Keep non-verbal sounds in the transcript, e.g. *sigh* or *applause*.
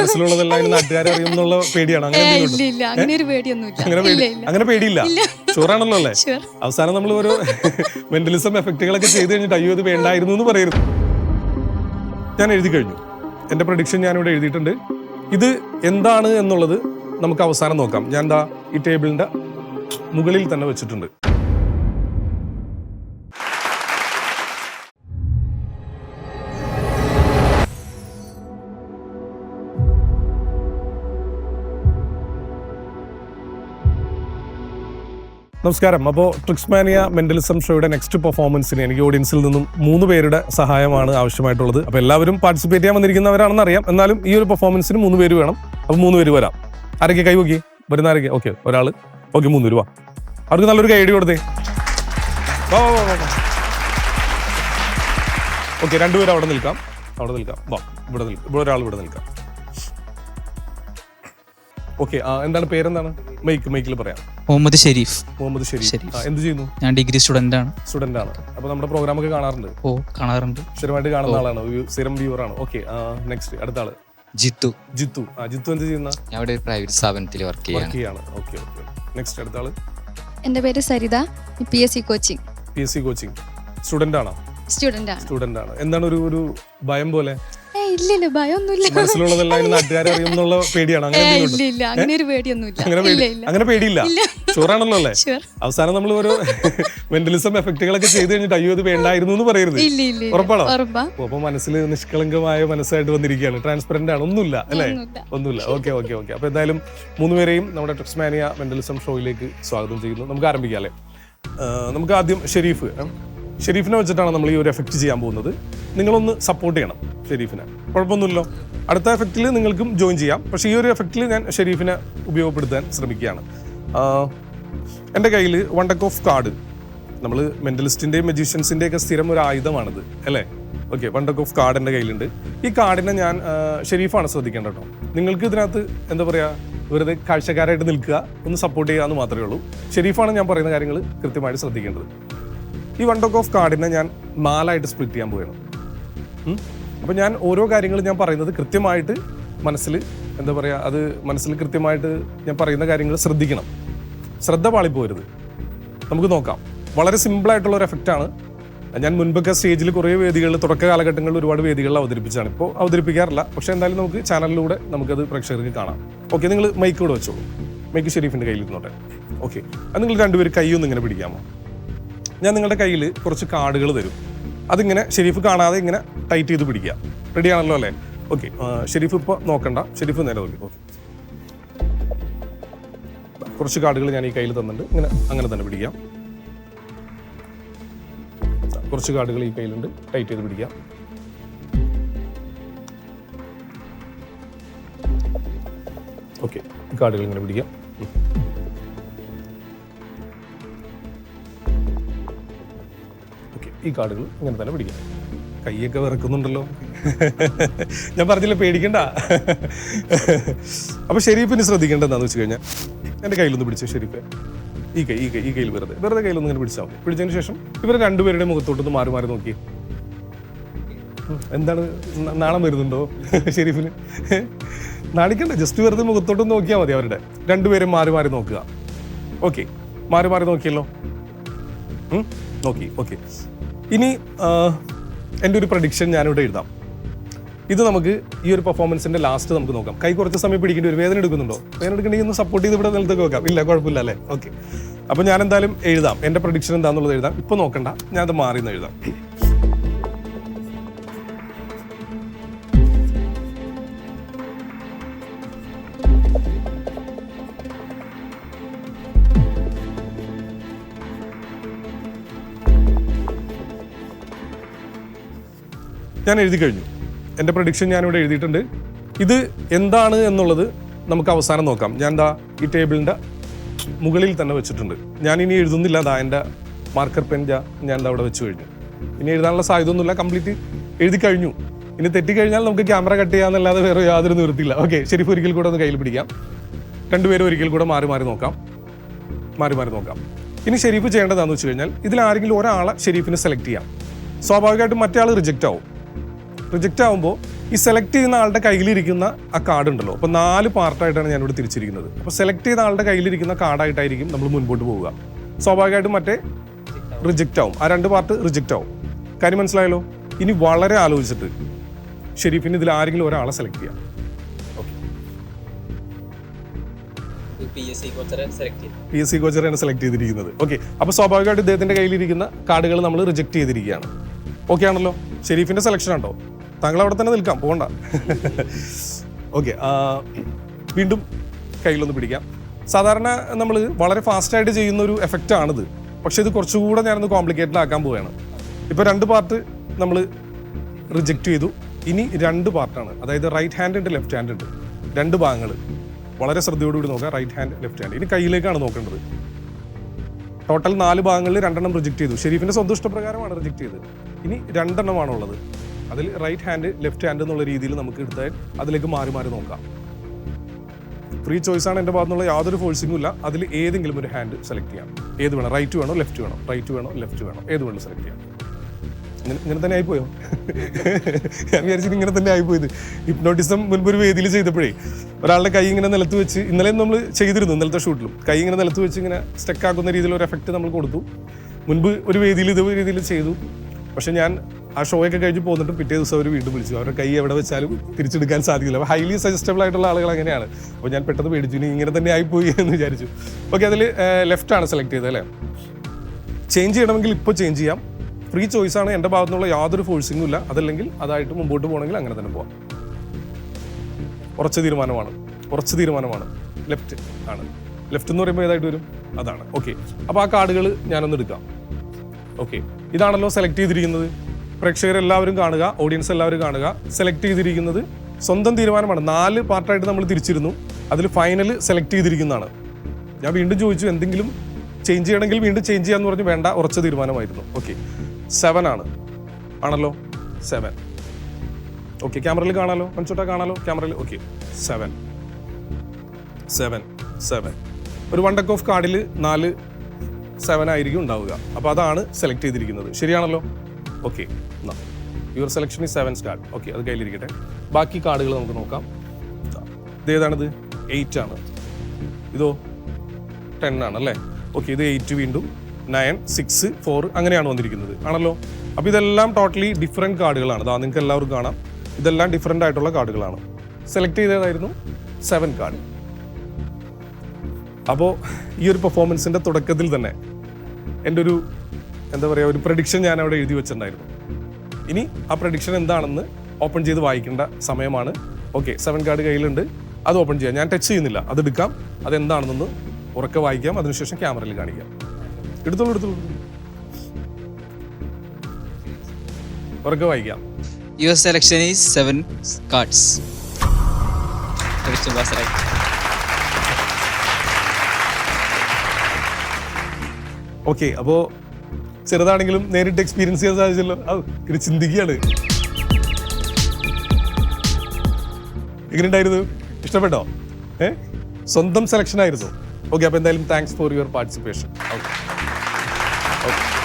മനസ്സിലുള്ളതെല്ലാം നാട്ടുകാരെ അറിയും എന്നുള്ള പേടിയാണ്. അങ്ങനെ അങ്ങനെ ഒരു പേടിയൊന്നുമില്ല. അങ്ങനെ പേടി പേടിയില്ല. ഷുവറാണല്ലോ അല്ലേ? അവസാനം നമ്മൾ ഓരോ മെന്റലിസം എഫക്റ്റുകളൊക്കെ ചെയ്ത് കഴിഞ്ഞിട്ട് അയ്യോ ഇത് വേണ്ടായിരുന്നു എന്ന് പറയരുത്. ഞാൻ എഴുതി കഴിഞ്ഞു. എന്റെ പ്രൊഡിക്ഷൻ ഞാനിവിടെ എഴുതിയിട്ടുണ്ട്. ഇത് എന്താണ് എന്നുള്ളത് നമുക്ക് അവസാനം നോക്കാം. ഞാൻ ഈ ടേബിളിന്റെ മുകളിൽ തന്നെ വെച്ചിട്ടുണ്ട്. നമസ്കാരം. അപ്പോൾ ട്രിക്സ്മാനിയ മെന്റലിസം ഷോയുടെ നെക്സ്റ്റ് പെർഫോമൻസിന് എനിക്ക് ഓഡിയൻസിൽ നിന്നും മൂന്ന് പേരുടെ സഹായമാണ് ആവശ്യമായിട്ടുള്ളത്. അപ്പോൾ എല്ലാവരും പാർട്ടിസിപ്പേറ്റ് ചെയ്യാൻ വന്നിരിക്കുന്നവരാണെന്ന് അറിയാം. എന്നാലും ഈ ഒരു പെർഫോമൻസിന് മൂന്ന് പേര് വേണം. അപ്പോൾ മൂന്ന് പേര് വരാം. ആരൊക്കെ കൈ നോക്കി വരുന്ന ആരൊക്കെ? ഓക്കെ ഒരാൾ ഓക്കെ മൂന്ന് രൂപ അവർക്ക് നല്ലൊരു കൈ അടി കൊടുത്തേ ഓക്കെ രണ്ടുപേരും അവിടെ നിൽക്കാം. അവിടെ നിൽക്കാം. വാ ഇവിടെ നിൽക്കാം ഇവിടെ ഒരാൾ ഇവിടെ നിൽക്കാം. ഓക്കെ എന്താണ് പേരെന്താണ്? മൈക്ക് മൈക്കിൽ പറയാം. മുഹമ്മദ് ഷെരീഫ്. മുഹമ്മദ് ഷെരീഫ്. ആ, എന്ത് ചെയ്യുന്നു? ഞാൻ ഡിഗ്രി സ്റ്റുഡന്റ് ആണ് സ്റ്റുഡന്റ് ആണ് അപ്പൊ നമ്മുടെ പ്രോഗ്രാം ഒക്കെ കാണാറുണ്ട്? ഓ കാണാറുണ്ട്. സ്ഥിരമായിട്ട് കാണുന്ന ആളാണ്. ഒരു സ്ഥിരം വ്യൂവർ ആണ് ഓക്കെ നെക്സ്റ്റ് അടുത്ത ആൾ ജിത്തു. ജിത്തു. ആ ജിത്തു എന്ത് ചെയ്യുന്ന? ഞാൻ ഇവിടെ ഒരു പ്രൈവറ്റ് സ്ഥാപനത്തിൽ വർക്ക് വർക്ക് ചെയ്യാണ്. ആണ് ഓക്കെ ഓക്കെ. നെക്സ്റ്റ് അടുത്ത ആൾ എന്റെ പേര് Saritha. P S C coaching P S C coaching student ആണോ? സ്റ്റുഡന്റ് ആണ്. സ്റ്റുഡന്റ് ആണ്. എന്താണ് ഒരു ഒരു ഭയം പോലെ? ഏ ഇല്ല ഇല്ല ഭയമൊന്നുമില്ല മനസ്സിലുള്ളതെല്ലാം ഇങ്ങനെ നാട്ടുകാരെ അറിയും പേടിയാണ്. അങ്ങനെ അങ്ങനെ ഒരു പേടിയൊന്നുമില്ല. അങ്ങനെ പേടിയില്ല. ഷുവറാണല്ലോ അല്ലേ? അവസാനം നമ്മൾ ഓരോ *laughs* മെന്റലിസം എഫക്റ്റുകളൊക്കെ ചെയ്ത് കഴിഞ്ഞിട്ട് അയ്യോ ഇത് വേണ്ടായിരുന്നു എന്ന് പറയരുത്. ഉറപ്പാണോ? ഉറപ്പാ. അപ്പൊ മനസ്സിൽ നിഷ്കളങ്കമായ മനസ്സായിട്ട് വന്നിരിക്കുകയാണ്. ട്രാൻസ്പെറന്റ് ആണ്. ഒന്നുമില്ല അല്ലേ? ഒന്നുമില്ല. ഓക്കെ ഓക്കെ ഓക്കെ അപ്പൊ എന്തായാലും മൂന്നുപേരെയും നമ്മുടെ ട്രിക്സ്മാനിയ മെന്റലിസം ഷോയിലേക്ക് സ്വാഗതം ചെയ്യുന്നു. നമുക്ക് ആരംഭിക്കാം അല്ലേ? നമുക്ക് ആദ്യം ഷെരീഫ്? ഷെരീഫിനെ വെച്ചിട്ടാണ് നമ്മൾ ഈ ഒരു എഫക്റ്റ് ചെയ്യാൻ പോകുന്നത്. നിങ്ങളൊന്ന് സപ്പോർട്ട് ചെയ്യണം ഷെരീഫിനെ. കുഴപ്പമൊന്നുമില്ലല്ലോ അടുത്ത എഫക്റ്റിൽ നിങ്ങൾക്കും ജോയിൻ ചെയ്യാം. പക്ഷെ ഈ ഒരു എഫക്റ്റിൽ ഞാൻ ഷെരീഫിനെ ഉപയോഗപ്പെടുത്താൻ ശ്രമിക്കുകയാണ്. എന്റെ കയ്യിൽ വൺ ടക്ക് ഓഫ് കാർഡ് നമ്മൾ മെന്റലിസ്റ്റിന്റെയും മജീഷ്യൻസിന്റെ ഒക്കെ സ്ഥിരം ഒരു ആയുധമാണിത് അല്ലേ? Okay one tuck of card എന്റെ കയ്യിലുണ്ട്. ഈ കാർഡിനെ ഞാൻ ഷെരീഫാണ് ശ്രദ്ധിക്കേണ്ടത് കേട്ടോ. നിങ്ങൾക്ക് ഇതിനകത്ത് എന്താ പറയുക വെറുതെ കാഴ്ചക്കാരായിട്ട് നിൽക്കുക ഒന്ന് സപ്പോർട്ട് ചെയ്യുക എന്ന് മാത്രമേ ഉള്ളൂ. ഷെരീഫാണ് ഞാൻ പറയുന്ന കാര്യങ്ങൾ കൃത്യമായിട്ട് ശ്രദ്ധിക്കേണ്ടത്. ഈ വൺ ടോക്ക് ഓഫ് കാർഡിനെ ഞാൻ നാലായിട്ട് സ്പ്ലിറ്റ് ചെയ്യാൻ പോവുകയാണ്. അപ്പോൾ ഞാൻ ഓരോ കാര്യങ്ങളും ഞാൻ പറയുന്നത് കൃത്യമായിട്ട് മനസ്സിൽ എന്താ പറയുക അത് മനസ്സിൽ കൃത്യമായിട്ട് ഞാൻ പറയുന്ന കാര്യങ്ങൾ ശ്രദ്ധിക്കണം. ശ്രദ്ധ പാളിപ്പോരുത്. നമുക്ക് നോക്കാം. വളരെ സിമ്പിളായിട്ടുള്ള ഒരു എഫക്റ്റാണ്. ഞാൻ മുൻപൊക്കെ സ്റ്റേജിൽ കുറേ വേദികളിൽ തുടക്ക കാലഘട്ടങ്ങളിൽ ഒരുപാട് വേദികളിൽ അവതരിപ്പിച്ചാണ് ഇപ്പോൾ അവതരിപ്പിക്കാറില്ല. പക്ഷേ എന്തായാലും നമുക്ക് ചാനലിലൂടെ നമുക്കത് പ്രേക്ഷകർക്ക് കാണാം. ഓക്കെ നിങ്ങൾ മൈക്ക് കൂടെ വെച്ചോളൂ. മൈക്ക് ഷെരീഫിന്റെ കയ്യിൽ ഇരുന്നോട്ടെ ഓക്കെ അത് നിങ്ങൾ രണ്ടുപേരും കൈയൊന്നും ഇങ്ങനെ പിടിക്കാമോ? ഞാൻ നിങ്ങളുടെ കയ്യിൽ കുറച്ച് കാർഡുകൾ തരും. അതിങ്ങനെ ഷെരീഫ് കാണാതെ ഇങ്ങനെ ടൈറ്റ് ചെയ്ത് പിടിക്കുക. റെഡി ആണല്ലോ അല്ലേ? ഓക്കെ ഷെരീഫ് ഇപ്പോൾ നോക്കണ്ട. ഷെരീഫ് നേരെ നോക്കി. ഓക്കെ കുറച്ച് കാർഡുകൾ ഞാൻ ഈ കയ്യിൽ തന്നിട്ടുണ്ട്. ഇങ്ങനെ അങ്ങനെ തന്നെ പിടിക്കാം കുറച്ച് കാർഡുകൾ ഈ കയ്യിലുണ്ട്. ടൈറ്റ് ചെയ്ത് പിടിക്കാം ഓക്കെ കാർഡുകൾ ഇങ്ങനെ പിടിക്കാം ഈ കാർഡുകൾ ഇങ്ങനെ തന്നെ പിടിക്കാം. കൈയൊക്കെ വിറക്കുന്നുണ്ടല്ലോ. ഞാൻ പറഞ്ഞില്ല പേടിക്കണ്ട. അപ്പൊ ഷെരീഫിന് ശ്രദ്ധിക്കേണ്ട എന്താണെന്ന് വെച്ച് കഴിഞ്ഞാൽ എന്റെ കയ്യിലൊന്ന് പിടിച്ചു ഷെരീഫ്? ഈ കൈ ഈ കൈ ഈ കയ്യിൽ വെറുതെ. വെറുതെ കയ്യിലൊന്ന് ഇങ്ങനെ പിടിച്ചാൽ മതി. പിടിച്ചതിന് ശേഷം ഇവരെ രണ്ടുപേരുടെ മുഖത്തോട്ടൊന്ന് മാറി മാറി നോക്കി. എന്താണ്? നാണം വരുന്നുണ്ടോ ഷെരീഫിന്? നാണിക്കണ്ട ജസ്റ്റ് വെറുതെ മുഖത്തോട്ടൊന്ന് നോക്കിയാൽ മതി അവരുടെ. രണ്ടുപേരും മാറി മാറി നോക്കുക. ഓക്കെ. മാറി മാറി നോക്കിയല്ലോ? നോക്കി ഓക്കെ. ഇനി എന്റെ ഒരു പ്രഡിക്ഷൻ ഞാനിവിടെ എഴുതാം. ഇത് നമുക്ക് ഈ ഒരു പെർഫോമൻസിന്റെ ലാസ്റ്റ് നമുക്ക് നോക്കാം. കൈ കുറച്ച് സമയം പിടിക്കേണ്ടി ഒരു വേദന എടുക്കുന്നുണ്ടോ? വേദന എടുക്കണമെങ്കിൽ ഒന്ന് സപ്പോർട്ട് ചെയ്ത് ഇവിടെ നിലത്തേക്ക് വെക്കാം. ഇല്ല കുഴപ്പമില്ല അല്ലേ? ഓക്കെ അപ്പോൾ ഞാൻ എന്തായാലും എഴുതാം. എന്റെ പ്രഡിക്ഷൻ എന്താണെന്നുള്ളത് എഴുതാം. ഇപ്പോൾ നോക്കണ്ട. ഞാൻ മാറി എന്ന് എഴുതാം. ഞാൻ എഴുതി കഴിഞ്ഞു. എന്റെ പ്രഡിക്ഷൻ ഞാനിവിടെ എഴുതിയിട്ടുണ്ട്. ഇത് എന്താണ് എന്നുള്ളത് നമുക്ക് അവസാനം നോക്കാം. ഞാൻ ദാ ഈ ടേബിളിന്റെ മുകളിൽ തന്നെ വെച്ചിട്ടുണ്ട്. ഞാൻ ഇനി എഴുതുന്നില്ല. ദാ എന്റെ മാർക്കർ പെൻ ഞാൻ ദാ അവിടെ വെച്ച് കഴിഞ്ഞു. ഇനി എഴുതാനുള്ള സാധ്യതയൊന്നുമില്ല. കംപ്ലീറ്റ് എഴുതി കഴിഞ്ഞു. ഇനി തെറ്റിക്കഴിഞ്ഞാൽ നമുക്ക് ക്യാമറ കട്ട് ചെയ്യാമെന്നല്ലാതെ വേറെ യാതൊരു നിവൃത്തിയില്ല. ഓക്കെ ശരിക്കും ഒരിക്കൽ കൂടെ ഒന്ന് കയ്യിൽ പിടിക്കാം. രണ്ടുപേരും ഒരിക്കൽ കൂടെ മാറി മാറി നോക്കാം. മാറി മാറി നോക്കാം. ഇനി ഷെരീഫ് ചെയ്യേണ്ടതാണെന്ന് വെച്ച് കഴിഞ്ഞാൽ ഇതിൽ ആരെങ്കിലും ഒരാളെ ഷെരീഫിന് സെലക്ട് ചെയ്യാം. സ്വാഭാവികമായിട്ടും മറ്റേ ആൾ റിജക്റ്റ് ആവും. റിജക്റ്റ് ആകുമ്പോൾ ഈ സെലക്ട് ചെയ്യുന്ന ആളുടെ കയ്യിലിരിക്കുന്ന ആ കാർഡ് ഉണ്ടല്ലോ. അപ്പോൾ നാല് പാർട്ടായിട്ടാണ് ഞാനിവിടെ തിരിച്ചിരിക്കുന്നത്. അപ്പോൾ സെലക്ട് ചെയ്ത ആളുടെ കയ്യിലിരിക്കുന്ന കാർഡായിട്ടായിരിക്കും നമ്മൾ മുൻപോട്ട് പോവുക. സ്വാഭാവികമായിട്ടും മറ്റേ റിജക്റ്റ് ആവും. ആ രണ്ട് പാർട്ട് റിജക്റ്റ് ആവും. കാര്യം മനസ്സിലായല്ലോ? ഇനി വളരെ ആലോചിച്ചിട്ട് ഷെരീഫിന് ഇതിൽ ആരെങ്കിലും ഒരാളെ സെലക്ട് ചെയ്യാം. P S C P S കോച്ചറാണ് select ചെയ്തിരിക്കുന്നത്. ഓക്കെ അപ്പോൾ സ്വാഭാവികമായിട്ട് ഇദ്ദേഹത്തിന്റെ കയ്യിലിരിക്കുന്ന കാർഡുകൾ നമ്മൾ റിജക്ട് ചെയ്തിരിക്കുകയാണ്. ഓക്കെ ആണല്ലോ? ഷെരീഫിന്റെ സെലക്ഷൻ ഉണ്ടോ? താങ്കൾ അവിടെ തന്നെ നിൽക്കാം പോകണ്ട. ഓക്കെ വീണ്ടും കയ്യിലൊന്ന് പിടിക്കാം. സാധാരണ നമ്മൾ വളരെ ഫാസ്റ്റായിട്ട് ചെയ്യുന്ന ഒരു എഫക്റ്റ് ആണിത്. പക്ഷേ ഇത് കുറച്ചുകൂടെ ഞാനൊന്ന് കോംപ്ലിക്കേറ്റഡ് ആക്കാൻ പോവുകയാണ്. ഇപ്പോൾ രണ്ട് പാർട്ട് നമ്മൾ റിജക്റ്റ് ചെയ്തു. ഇനി രണ്ട് പാർട്ടാണ് അതായത് റൈറ്റ് ഹാൻഡ് ഉണ്ട് ലെഫ്റ്റ് ഹാൻഡ് ഉണ്ട്. രണ്ട് ഭാഗങ്ങൾ. വളരെ ശ്രദ്ധയോടുകൂടി നോക്കുക. റൈറ്റ് ഹാൻഡ് ലെഫ്റ്റ് ഹാൻഡ് ഇനി കയ്യിലേക്കാണ് നോക്കേണ്ടത്. ടോട്ടൽ നാല് ഭാഗങ്ങളിൽ രണ്ടെണ്ണം റിജക്റ്റ് ചെയ്തു. ഷെരീഫിന്റെ സ്വന്തം ഇഷ്ടപ്രകാരമാണ് റിജക്റ്റ് ചെയ്തത്. ഇനി രണ്ടെണ്ണമാണ് ഉള്ളത് അതിൽ റൈറ്റ് ഹാൻഡ് ലെഫ്റ്റ് ഹാൻഡ് എന്നുള്ള രീതിയിൽ നമുക്ക് എടുത്താൽ അതിലേക്ക് മാറി മാറി നോക്കാം. ഫ്രീ ചോയ്സ് ആണ് എന്റെ ഭാഗത്തുനിന്നുള്ള യാതൊരു ഫോഴ്സിംഗും ഇല്ല. അതിൽ ഏതെങ്കിലും ഒരു ഹാൻഡ് സെലക്ട് ചെയ്യാം. ഏത് വേണം റൈറ്റ് വേണോ ലെഫ്റ്റ് വേണോ റൈറ്റ് വേണോ ലെഫ്റ്റ് വേണോ ഏത് വേണം സെലക്ട് ചെയ്യാം. ഇങ്ങനെ തന്നെ ആയിപ്പോയോ? *laughs* ഞാൻ വിചാരിച്ചിട്ട് ഇങ്ങനെ തന്നെ ആയിപ്പോയത്. ഹിപ്നോട്ടിസം മുൻപ് ഒരു വേദിയിൽ ചെയ്തപ്പോഴേ ഒരാളുടെ കൈ ഇങ്ങനെ നിലത്ത് വെച്ച് ഇന്നലെ നമ്മൾ ചെയ്തിരുന്നു ഇന്നലത്തെ ഷൂട്ടിലും കൈ ഇങ്ങനെ നിലത്ത് വെച്ച് ഇങ്ങനെ സ്റ്റക്ക് ആക്കുന്ന രീതിയിൽ ഒരു എഫക്റ്റ് നമ്മൾ കൊടുത്തു. മുൻപ് ഒരു വേദിയിൽ ഇതേ രീതിയിൽ ചെയ്തു. പക്ഷെ ഞാൻ ആ ഷോയൊക്കെ കഴിഞ്ഞ് പോന്നിട്ട് പിറ്റേ ദിവസം അവർ വീണ്ടും വിളിച്ചു. അവരുടെ കൈ എവിടെ വെച്ചാലും തിരിച്ചെടുക്കാൻ സാധിക്കില്ല. അപ്പോൾ ഹൈലി സജസ്റ്റബിൾ ആയിട്ടുള്ള ആളുകൾ അങ്ങനെയാണ്. അപ്പോൾ ഞാൻ പെട്ടെന്ന് പേടിച്ചു. ഇനി ഇങ്ങനെ തന്നെ ആയിപ്പോയി എന്ന് വിചാരിച്ചു. ഓക്കെ അതിൽ ലെഫ്റ്റ് ആണ് സെലക്ട് ചെയ്തത് അല്ലേ? ചേഞ്ച് ചെയ്യണമെങ്കിൽ ഇപ്പോൾ ചേഞ്ച് ചെയ്യാം. ഫ്രീ ചോയ്സ് ആണ്. എന്റെ ഭാഗത്തു നിന്നുള്ള യാതൊരു ഫോഴ്സിങ്ങും ഇല്ല. അതല്ലെങ്കിൽ അതായിട്ട് മുമ്പോട്ട് പോകണമെങ്കിൽ അങ്ങനെ തന്നെ പോവാം. ഉറച്ച തീരുമാനമാണ്. ഉറച്ച തീരുമാനമാണ്. ലെഫ്റ്റ് ആണ്. ലെഫ്റ്റ് എന്ന് പറയുമ്പോൾ ഏതായിട്ട് വരും? അതാണ്. ഓക്കെ അപ്പോൾ ആ കാർഡുകൾ ഞാനൊന്ന് എടുക്കാം. ഓക്കെ ഇതാണല്ലോ സെലക്ട് ചെയ്തിരിക്കുന്നത്. പ്രേക്ഷകർ എല്ലാവരും കാണുക ഓഡിയൻസ് എല്ലാവരും കാണുക. സെലക്ട് ചെയ്തിരിക്കുന്നത് സ്വന്തം തീരുമാനമാണ്. നാല് പാർട്ടായിട്ട് നമ്മൾ തിരിച്ചിരുന്നു. അതിൽ ഫൈനൽ സെലക്ട് ചെയ്തിരിക്കുന്നതാണ്. ഞാൻ വീണ്ടും ചോദിച്ചു എന്തെങ്കിലും ചേഞ്ച് ചെയ്യണമെങ്കിൽ വീണ്ടും ചേഞ്ച് ചെയ്യാന്ന് പറഞ്ഞു വേണ്ട ഉറച്ച തീരുമാനമായിരുന്നു. ഓക്കെ സെവൻ ആണ്. ആണല്ലോ? സെവൻ ഓക്കെ ക്യാമറയിൽ കാണാലോ? മൻചോട്ട കാണാലോ? ക്യാമറയിൽ ഓക്കെ സെവൻ സെവൻ സെവൻ ഒരു വൺ ഓഫ് കാർഡിൽ നാല് സെവൻ ആയിരിക്കും ഉണ്ടാവുക. അപ്പോൾ അതാണ് സെലക്ട് ചെയ്തിരിക്കുന്നത്. ശരിയാണല്ലോ? ഓക്കെ എന്നാ യുവർ സെലക്ഷൻ ഈ സെവൻ സ്റ്റാർ ഓക്കെ അത് കയ്യിലിരിക്കട്ടെ. ബാക്കി കാർഡുകൾ നമുക്ക് നോക്കാം. ഇത് ഏതാണിത്? എയ്റ്റ് ആണ്. ഇതോ? ടെൻ ആണ് അല്ലേ? ഓക്കെ ഇത് എയ്റ്റ് വീണ്ടും. നയൻ സിക്സ് ഫോർ അങ്ങനെയാണ് വന്നിരിക്കുന്നത്. ആണല്ലോ? അപ്പോൾ ഇതെല്ലാം ടോട്ടലി ഡിഫറെന്റ് കാർഡുകളാണ്. അതാ നിങ്ങൾക്ക് എല്ലാവർക്കും കാണാം. ഇതെല്ലാം ഡിഫറെന്റ് ആയിട്ടുള്ള കാർഡുകളാണ്. സെലക്ട് ചെയ്തതായിരുന്നു സെവൻ കാർഡ് അപ്പോൾ ഈ ഒരു പെർഫോമൻസിന്റെ തുടക്കത്തിൽ തന്നെ എന്റെ ഒരു എന്താ പറയുക ഒരു പ്രഡിക്ഷൻ ഞാൻ അവിടെ എഴുതി വെച്ചിട്ടുണ്ടായിരുന്നു. ഇനി ആ പ്രഡിക്ഷൻ എന്താണെന്ന് ഓപ്പൺ ചെയ്ത് വായിക്കേണ്ട സമയമാണ്. ഓക്കെ സെവൻ കാർഡ് കയ്യിലുണ്ട്. അത് ഓപ്പൺ ചെയ്യാം. ഞാൻ ടച്ച് ചെയ്യുന്നില്ല. അത് എടുക്കാം. അത് എന്താണെന്നൊന്ന് ഉറക്കെ വായിക്കാം. അതിനുശേഷം ക്യാമറയിൽ കാണിക്കാം. എടുത്തോളൂ എടുത്തോളൂ. ഉറക്കെ വായിക്കാം. Your selection is seven cards okay അപ്പോൾ ചെറുതാണെങ്കിലും നേരിട്ട് എക്സ്പീരിയൻസ് ചെയ്യാൻ സാധിച്ചല്ലോ. അത് ഇത് ചിന്തിക്കുകയാണ്. എങ്ങനെയുണ്ടായിരുന്നു? ഇഷ്ടപ്പെട്ടോ? ഏ? സ്വന്തം സെലക്ഷൻ ആയിരുന്നു. ഓക്കെ അപ്പോൾ എന്തായാലും thanks for your participation okay okay